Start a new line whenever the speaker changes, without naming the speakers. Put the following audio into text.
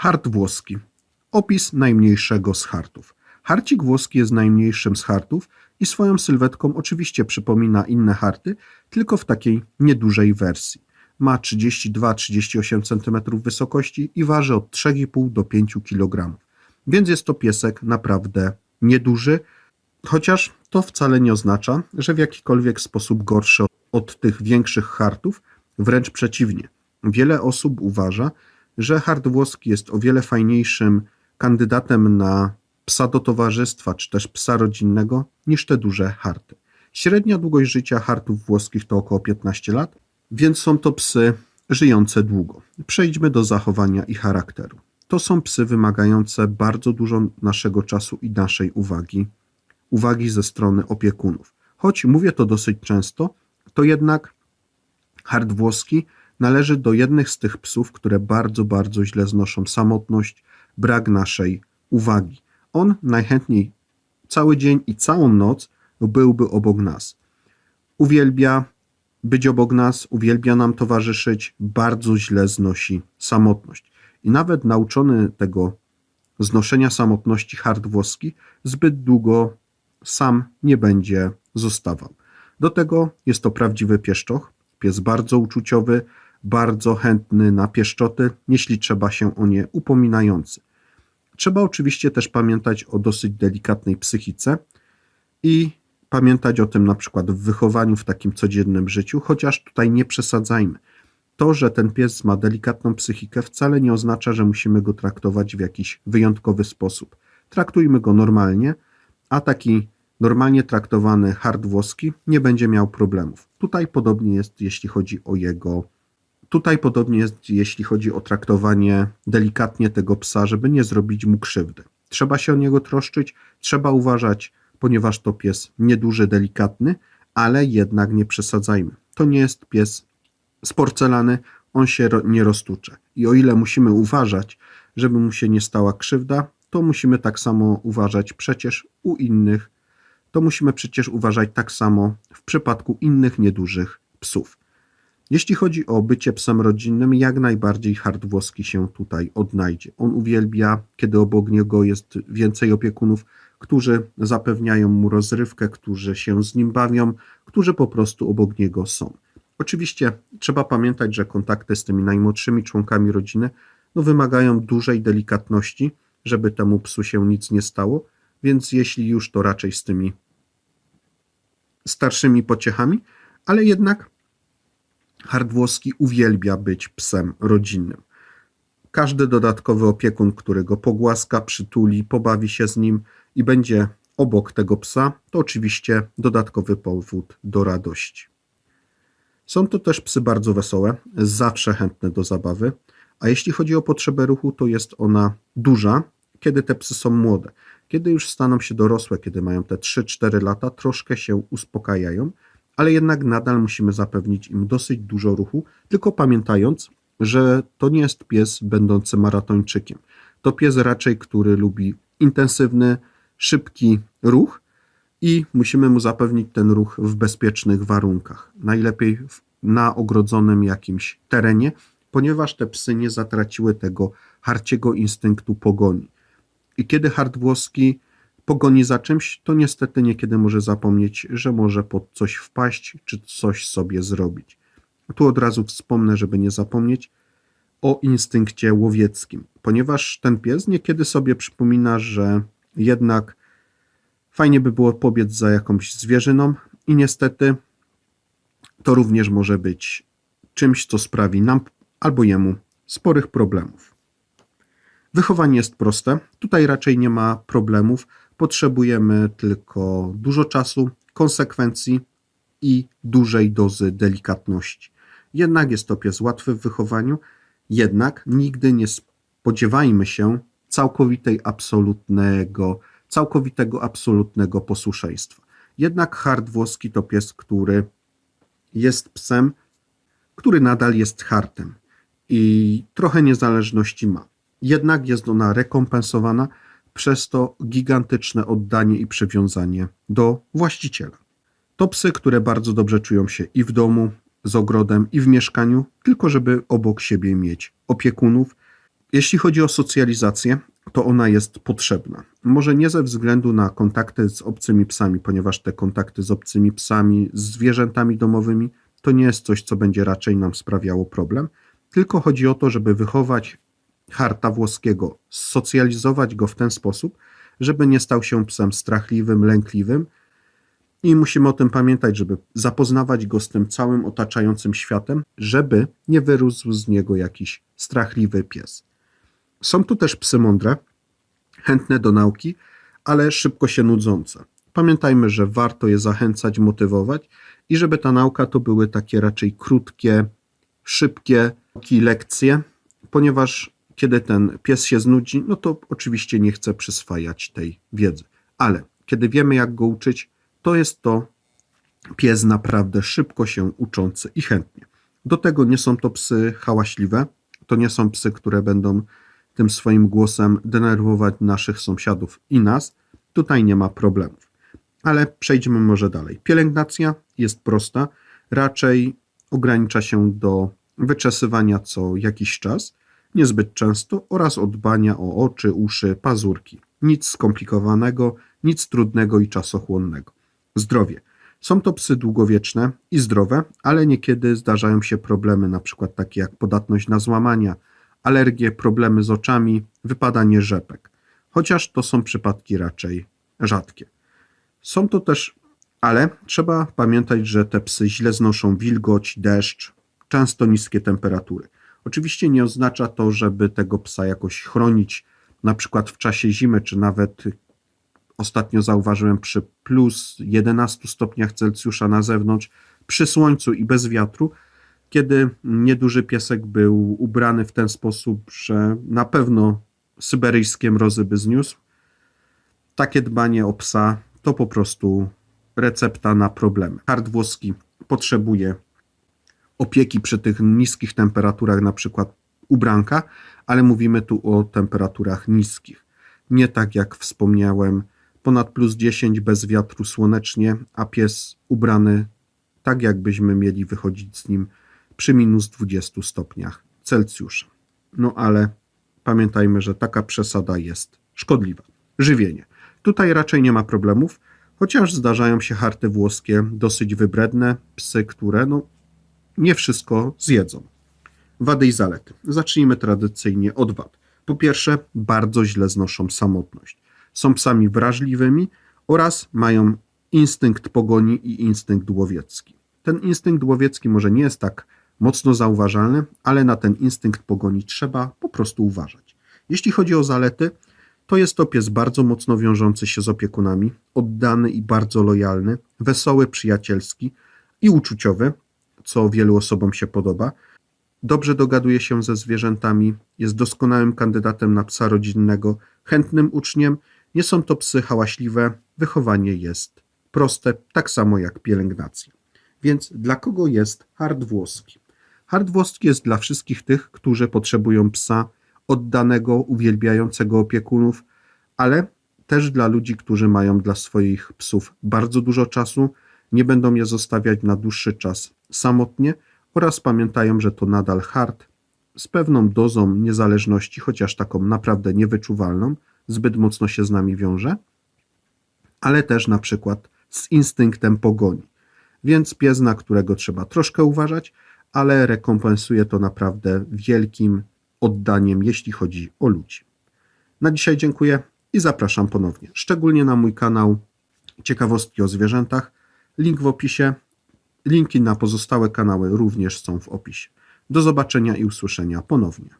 Hart włoski. Opis najmniejszego z hartów. Harcik włoski jest najmniejszym z hartów i swoją sylwetką oczywiście przypomina inne harty, tylko w takiej niedużej wersji. Ma 32-38 cm wysokości i waży od 3,5 do 5 kg. Więc jest to piesek naprawdę nieduży, chociaż to wcale nie oznacza, że w jakikolwiek sposób gorszy od, tych większych hartów, wręcz przeciwnie. Wiele osób uważa, że hart włoski jest o wiele fajniejszym kandydatem na psa do towarzystwa czy też psa rodzinnego niż te duże harty. Średnia długość życia hartów włoskich to około 15 lat, więc są to psy żyjące długo. Przejdźmy do zachowania i charakteru. To są psy wymagające bardzo dużo naszego czasu i naszej uwagi, uwagi ze strony opiekunów. Choć mówię to dosyć często, to jednak hart włoski należy do jednych z tych psów, które bardzo, bardzo źle znoszą samotność, brak naszej uwagi. On najchętniej cały dzień i całą noc byłby obok nas. Uwielbia być obok nas, uwielbia nam towarzyszyć, bardzo źle znosi samotność. I nawet nauczony tego znoszenia samotności hart włoski zbyt długo sam nie będzie zostawał. Do tego jest to prawdziwy pieszczoch, pies bardzo uczuciowy, bardzo chętny na pieszczoty, jeśli trzeba się o nie upominający. Trzeba oczywiście też pamiętać o dosyć delikatnej psychice i pamiętać o tym na przykład w wychowaniu, w takim codziennym życiu, chociaż tutaj nie przesadzajmy. To, że ten pies ma delikatną psychikę, wcale nie oznacza, że musimy go traktować w jakiś wyjątkowy sposób. Traktujmy go normalnie, a taki normalnie traktowany hart włoski nie będzie miał problemów. Tutaj podobnie jest, jeśli chodzi o jego. Tutaj podobnie jest, jeśli chodzi o traktowanie delikatnie tego psa, żeby nie zrobić mu krzywdy. Trzeba się o niego troszczyć, trzeba uważać, ponieważ to pies nieduży, delikatny, ale jednak nie przesadzajmy. To nie jest pies z porcelany, on się nie roztucze. I o ile musimy uważać, żeby mu się nie stała krzywda, to musimy tak samo uważać przecież u innych to musimy przecież uważać tak samo w przypadku innych niedużych psów. Jeśli chodzi o bycie psem rodzinnym, jak najbardziej hart włoski się tutaj odnajdzie. On uwielbia, kiedy obok niego jest więcej opiekunów, którzy zapewniają mu rozrywkę, którzy się z nim bawią, którzy po prostu obok niego są. Oczywiście trzeba pamiętać, że kontakty z tymi najmłodszymi członkami rodziny no, wymagają dużej delikatności, żeby temu psu się nic nie stało, więc jeśli już, to raczej z tymi starszymi pociechami, ale jednak hart włoski uwielbia być psem rodzinnym. Każdy dodatkowy opiekun, który go pogłaska, przytuli, pobawi się z nim i będzie obok tego psa, to oczywiście dodatkowy powód do radości. Są to też psy bardzo wesołe, zawsze chętne do zabawy, a jeśli chodzi o potrzebę ruchu, to jest ona duża, kiedy te psy są młode. Kiedy już staną się dorosłe, kiedy mają te 3-4 lata, troszkę się uspokajają, ale jednak nadal musimy zapewnić im dosyć dużo ruchu, tylko pamiętając, że to nie jest pies będący maratończykiem. To pies raczej, który lubi intensywny, szybki ruch i musimy mu zapewnić ten ruch w bezpiecznych warunkach. Najlepiej na ogrodzonym jakimś terenie, ponieważ te psy nie zatraciły tego harciego instynktu pogoni. I kiedy hart włoski pogoni za czymś, to niestety niekiedy może zapomnieć, że może pod coś wpaść, czy coś sobie zrobić. Tu od razu wspomnę, żeby nie zapomnieć o instynkcie łowieckim, ponieważ ten pies niekiedy sobie przypomina, że jednak fajnie by było pobiec za jakąś zwierzyną i niestety to również może być czymś, co sprawi nam albo jemu sporych problemów. Wychowanie jest proste. Tutaj raczej nie ma problemów. Potrzebujemy tylko dużo czasu, konsekwencji i dużej dozy delikatności. Jednak jest to pies łatwy w wychowaniu, jednak nigdy nie spodziewajmy się całkowitej absolutnego, całkowitego absolutnego posłuszeństwa. Jednak hart włoski to pies, który jest psem, który nadal jest hartem i trochę niezależności ma. Jednak jest ona rekompensowana przez to gigantyczne oddanie i przywiązanie do właściciela. To psy, które bardzo dobrze czują się i w domu, z ogrodem, i w mieszkaniu, tylko żeby obok siebie mieć opiekunów, Jeśli chodzi o socjalizację, to ona jest potrzebna. Może nie ze względu na kontakty z obcymi psami, ponieważ te kontakty z obcymi psami, z zwierzętami domowymi, to nie jest coś, co będzie raczej nam sprawiało problem, tylko chodzi o to, żeby wychować harta włoskiego, socjalizować go w ten sposób, żeby nie stał się psem strachliwym, lękliwym. I musimy o tym pamiętać, żeby zapoznawać go z tym całym otaczającym światem, żeby nie wyrósł z niego jakiś strachliwy pies. Są tu też psy mądre, chętne do nauki, ale szybko się nudzące. Pamiętajmy, że warto je zachęcać, motywować i żeby ta nauka to były takie raczej krótkie, szybkie lekcje, ponieważ kiedy ten pies się znudzi, no to oczywiście nie chce przyswajać tej wiedzy. Ale kiedy wiemy, jak go uczyć, to jest to pies naprawdę szybko się uczący i chętnie. Do tego nie są to psy hałaśliwe, to nie są psy, które będą tym swoim głosem denerwować naszych sąsiadów i nas. Tutaj nie ma problemów. Ale przejdźmy może dalej. Pielęgnacja jest prosta, raczej ogranicza się do wyczesywania co jakiś czas, niezbyt często oraz od dbania o oczy, uszy, pazurki. Nic skomplikowanego, nic trudnego i czasochłonnego. Zdrowie. Są to psy długowieczne i zdrowe, ale niekiedy zdarzają się problemy, np. takie jak podatność na złamania, alergie, problemy z oczami, wypadanie rzepek. Chociaż to są przypadki raczej rzadkie. Są to też, ale trzeba pamiętać, że te psy źle znoszą wilgoć, deszcz, często niskie temperatury. Oczywiście nie oznacza to, żeby tego psa jakoś chronić, na przykład w czasie zimy, czy nawet ostatnio zauważyłem przy plus 11 stopniach Celsjusza na zewnątrz, przy słońcu i bez wiatru, kiedy nieduży piesek był ubrany w ten sposób, że na pewno syberyjskie mrozy by zniósł. Takie dbanie o psa to po prostu recepta na problemy. Hart włoski potrzebuje opieki przy tych niskich temperaturach, na przykład ubranka, ale mówimy tu o temperaturach niskich. Nie tak jak wspomniałem, ponad plus 10 bez wiatru słonecznie, a pies ubrany tak jakbyśmy mieli wychodzić z nim przy minus 20 stopniach Celsjusza. No ale pamiętajmy, że taka przesada jest szkodliwa. Żywienie. Tutaj raczej nie ma problemów, chociaż zdarzają się harty włoskie dosyć wybredne, psy, które no, nie wszystko zjedzą. Wady i zalety. Zacznijmy tradycyjnie od wad. Po pierwsze, bardzo źle znoszą samotność. Są psami wrażliwymi oraz mają instynkt pogoni i instynkt łowiecki. Ten instynkt łowiecki może nie jest tak mocno zauważalny, ale na ten instynkt pogoni trzeba po prostu uważać. Jeśli chodzi o zalety, to jest to pies bardzo mocno wiążący się z opiekunami, oddany i bardzo lojalny, wesoły, przyjacielski i uczuciowy, co wielu osobom się podoba. Dobrze dogaduje się ze zwierzętami, jest doskonałym kandydatem na psa rodzinnego, chętnym uczniem. Nie są to psy hałaśliwe, wychowanie jest proste, tak samo jak pielęgnacja. Więc dla kogo jest hart włoski? Hart włoski jest dla wszystkich tych, którzy potrzebują psa oddanego, uwielbiającego opiekunów, ale też dla ludzi, którzy mają dla swoich psów bardzo dużo czasu, nie będą je zostawiać na dłuższy czas samotnie oraz pamiętają, że to nadal hart z pewną dozą niezależności, chociaż taką naprawdę niewyczuwalną, zbyt mocno się z nami wiąże, ale też na przykład z instynktem pogoni. Więc pies, na którego trzeba troszkę uważać, ale rekompensuje to naprawdę wielkim oddaniem, jeśli chodzi o ludzi. Na dzisiaj dziękuję i zapraszam ponownie, szczególnie na mój kanał Ciekawostki o zwierzętach. Link w opisie. Linki na pozostałe kanały również są w opisie. Do zobaczenia i usłyszenia ponownie.